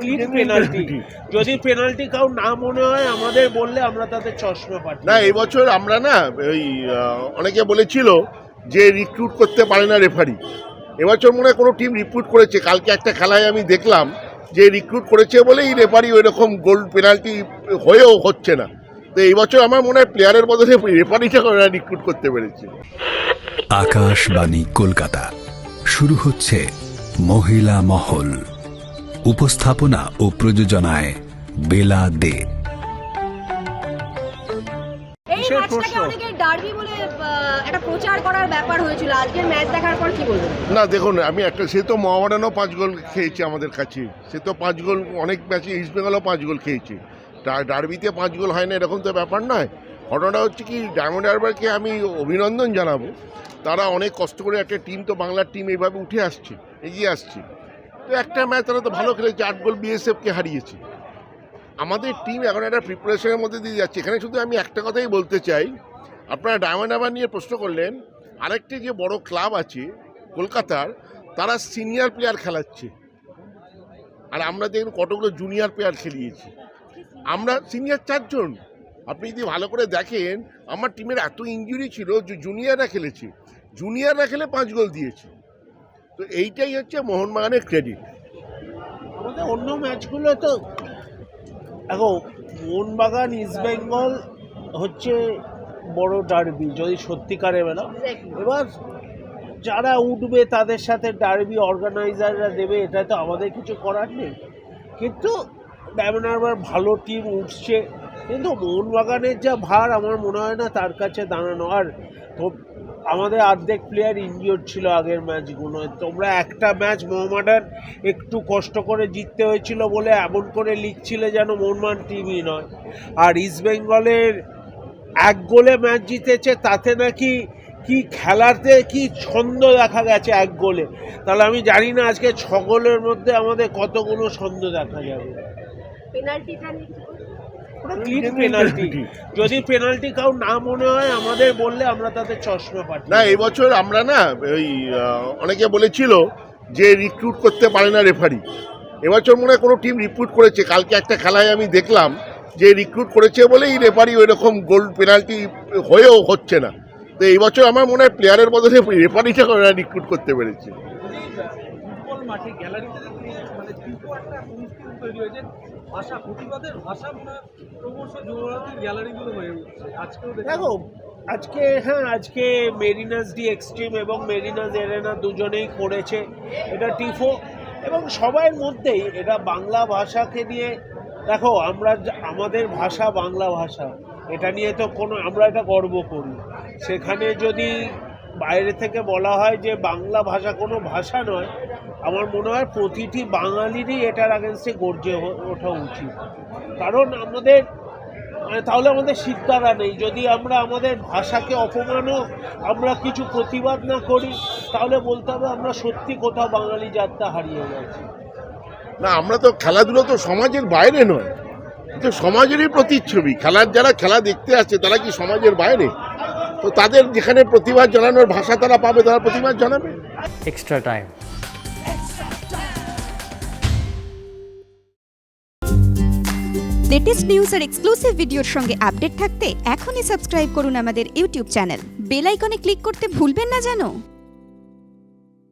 Clean penalty যদি penalty কাউ না মনে হয় আমাদের বললে আমরা তাদের চশমা পাঠাই না এবছর আমরা না ওই অনেকে বলেছিল যে রিক্রুট করতে পারে না রেফারি এবছর মনে হয় কোনো টিম রিক্রুট করেছে। কালকে একটা খেলায় আমি দেখলাম যে রিক্রুট করেছে বলেই রেফারি ওই রকম গোল পেনাল্টি হয়েও হচ্ছে না। তো এই বছর আমার মনে হয় প্লেয়ারের বদলে রেফারিটা রিক্রুট করতে পেরেছে। আকাশবাণী কলকাতা। শুরু হচ্ছে মহিলা মহল। উপস্থাপনা ও প্রযোজনায় বেলা দে। এই কিসের ম্যাচটাকে প্রশ্ন? অনেকে ডার্বি বলে আহ, একটা প্রচার করার ব্যাপার হয়েছিল। আজকের ম্যাচ দেখার পর কি বলবেন? না দেখুন আমি একটা সে তো পাঁচ গোল খেয়েছে আমাদের কাছে। সে তো পাঁচ গোল অনেক ম্যাচে ইস্ট বেঙ্গলও পাঁচ গোল খেয়েছে। ডার্বিতে পাঁচ গোল হয় না এরকম তো ব্যাপার নয়। ঘটনাটা হচ্ছে কি ডায়মন্ড হারবারকে আমি অভিনন্দন জানাব। তারা অনেক কষ্ট করে একটা টিম তো বাংলার টিম এইভাবে উঠে আসছে এগিয়ে আসছে। তো একটা ম্যাচ তারা তো ভালো খেলেছে, আট গোল বিএসএফকে হারিয়েছে। আমাদের টিম এখন একটা প্রিপারেশনের মধ্যে দিয়ে যাচ্ছে। এখানে শুধু আমি একটা কথাই বলতে চাই, আপনারা ডায়মন্ড হারবার নিয়ে প্রশ্ন করলেন, আরেকটি যে বড় ক্লাব আছে, কলকাতার, তারা সিনিয়র প্লেয়ার খেলাচ্ছে। আর আমরা দেখুন কতগুলো জুনিয়র প্লেয়ার খেলিয়েছি। আমরা সিনিয়র চারজন। আপনি যদি ভালো করে দেখেন, আমার টিমের এত ইঞ্জুরি ছিল যে জুনিয়ররা খেলেছে। জুনিয়ররা খেলে পাঁচ গোল দিয়েছে। তো এইটাই হচ্ছে মোহনবাগানের ক্রেডিট আমাদের অন্য ম্যাচগুলো তো দেখো মোহনবাগান ইস্ট বেঙ্গল হচ্ছে বড় ডার্বি যদি সত্যিকারে বেলা। এবার যারা উঠবে তাদের সাথে ডার্বি অর্গানাইজাররা দেবে এটা তো আমাদের কিছু করার নেই। কিন্তু ডায়মন্ড ভালো টিম উঠছে কিন্তু মোহনবাগানের যা ভার আমার মনে হয় না তার কাছে দাঁড়ানো। আর আমাদের অর্ধেক প্লেয়ার ইনজিওর ছিল আগের ম্যাচগুলোয় তোমরা একটা ম্যাচ মোহামেডান একটু কষ্ট করে জিততে হয়েছিল বলে এমন করে লিখছিলে যেন মোহনবাগান টিমই নয়। আর ইস্ট বেঙ্গলের এক গোলে ম্যাচ জিতেছে, তাতে নাকি কি খেলাতে কি ছন্দ দেখা গেছে এক গোলে। তাহলে আমি জানি না আজকে ছ গোলের মধ্যে আমাদের কতগুলো ছন্দ দেখা যাবে। পেনাল্টিটা নিয়ে কি বলবেন? ওটা ক্লিন পেনাল্টি যদি পেনাল্টি কাউ না মনে হয় আমাদের বললে আমরা তাদের চশমা পাঠাই না এবছর আমরা না ওই অনেকে বলেছিল যে রিক্রুট করতে পারে না রেফারি এবছর মনে হয় কোনো টিম রিক্রুট করেছে। কালকে একটা খেলায় আমি দেখলাম যে রিক্রুট করেছে বলেই রেফারি ওই রকম গোল পেনাল্টি হয়েও হচ্ছে না। তো এই বছর আমার মনে হয় প্লেয়ারের বদলে রেফারিটা রিক্রুট করতে পেরেছে। মাঠে গ্যালারিতে মানে তীব্র একটা পরিস্থিতি তৈরি হয়েছে। ভাষা প্রতিবাদের ভাষা ক্রমশ যুবরাতের গ্যালারিগুলো হয়ে উঠছে। আজকেও দেখো, আজকে হ্যাঁ আজকে মেরিনাস ডি এক্সট্রিম এবং মেরিনাস এরেনা দুজনেই করেছে। এটা টিফো এবং সবার মধ্যেই এটা বাংলা ভাষাকে নিয়ে, দেখো, আমরা আমাদের ভাষা বাংলা ভাষা। এটা নিয়ে তো কোনো, আমরা এটা গর্ব করি। সেখানে যদি বাইরে থেকে বলা হয় যে বাংলা ভাষা কোনো ভাষা নয়। আমার মনে হয় প্রতিটি বাঙালিরই এটার আগেনস্টে গর্জে ওঠা উচিত। কারণ আমাদের মানে তাহলে আমাদের শিক্ষারা নেই। যদি আমরা আমাদের ভাষাকে অপমানও আমরা কিছু প্রতিবাদ না করি, তাহলে বলতে হবে আমরা সত্যি কোথাও বাঙালি জাতটা হারিয়ে গেছি। না, আমরা তো খেলাধুলো তো সমাজের বাইরে নয়। তো সমাজেরই প্রতিচ্ছবি। খেলার যারা খেলা দেখতে আসছে, তারা কি সমাজের বাইরে? তো তাদের যেখানে প্রতিবাদ জানানোর ভাষা তারা পাবে তারা প্রতিবাদ জানাবে। এক্সট্রা টাইম লেটেস্ট নিউজ আর এক্সক্লুসিভ ভিডিওর সঙ্গে আপডেট থাকতে এখনই সাবস্ক্রাইব করুন আমাদের ইউটিউব চ্যানেল বেল আইকনে ক্লিক করতে ভুলবেন না জানো